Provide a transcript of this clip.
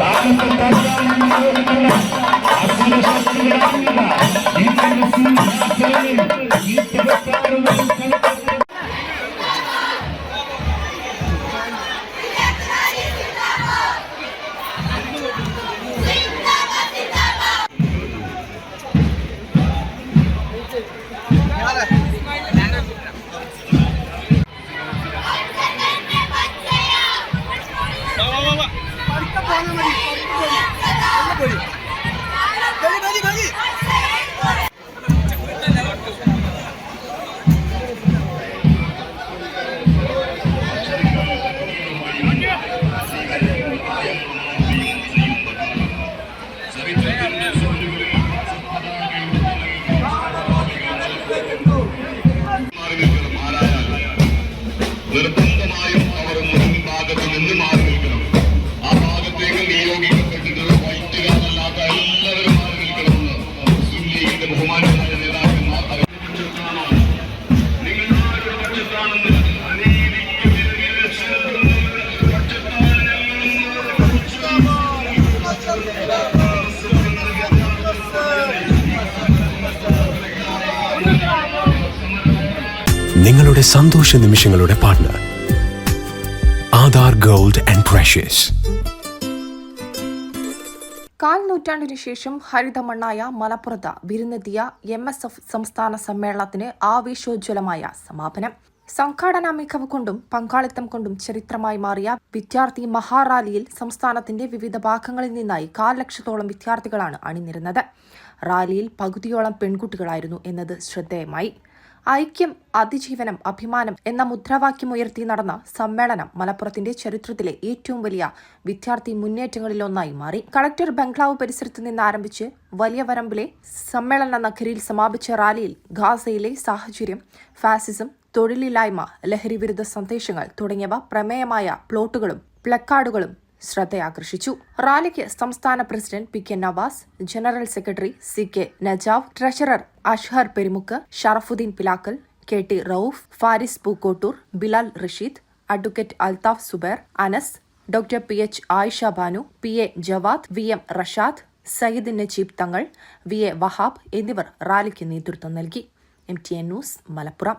മാറി Little നിങ്ങളുടെ സന്തോഷ നിമിഷങ്ങളുടെ partner Aadhaar gold and precious കാൽ നൂറ്റാണ്ടിനു ശേഷം ഹരിതമണ്ണായ മലപ്പുറത്ത് വിരുന്നെത്തിയ എം എസ് എഫ് സംസ്ഥാന സമ്മേളനത്തിന് ആവേശോജ്വലമായ സമാപനം. സംഘാടന മികവ് കൊണ്ടും പങ്കാളിത്തം കൊണ്ടും ചരിത്രമായി മാറിയ വിദ്യാർത്ഥി മഹാറാലിയിൽ സംസ്ഥാനത്തിന്റെ വിവിധ ഭാഗങ്ങളിൽ നിന്നായി കാൽ ലക്ഷത്തോളം വിദ്യാർത്ഥികളാണ് അണിനിരുന്നത്. റാലിയിൽ പകുതിയോളം പെൺകുട്ടികളായിരുന്നു എന്നത് ശ്രദ്ധേയമായി. ഐക്യം അതിജീവനം അഭിമാനം എന്ന മുദ്രാവാക്യമുയർത്തി നടന്ന സമ്മേളനം മലപ്പുറത്തിന്റെ ചരിത്രത്തിലെ ഏറ്റവും വലിയ വിദ്യാർത്ഥി മുന്നേറ്റങ്ങളിലൊന്നായി മാറി. കളക്ടർ ബംഗ്ലാവ് പരിസരത്ത് നിന്ന് ആരംഭിച്ച് വലിയ വരമ്പിലെ സമ്മേളന നഗരിയിൽ സമാപിച്ച റാലിയിൽ ഗാസയിലെ സാഹചര്യം ഫാസിസം തൊഴിലില്ലായ്മ ലഹരി വിരുദ്ധ സന്ദേശങ്ങൾ തുടങ്ങിയവ പ്രമേയമായ പ്ലോട്ടുകളും പ്ലക്കാർഡുകളും ശ്രദ്ധയാകർഷിച്ചു. റാലിക്ക് സംസ്ഥാന president P K Navas general secretary C K Najav treasurer Ashhar Perumukku Sharafuddeen Pilakkal K T Rauf Faris Pookkottur Bilal Rasheed advocate Althaf Zubair Anas doctor P H Ayisha Banu P A Jawad V M Rashad Sayyid Najeeb Thangal V A Wahab എന്നിവർ റാലിക്ക് നേതൃത്വം നൽകി. M T N news Malappuram.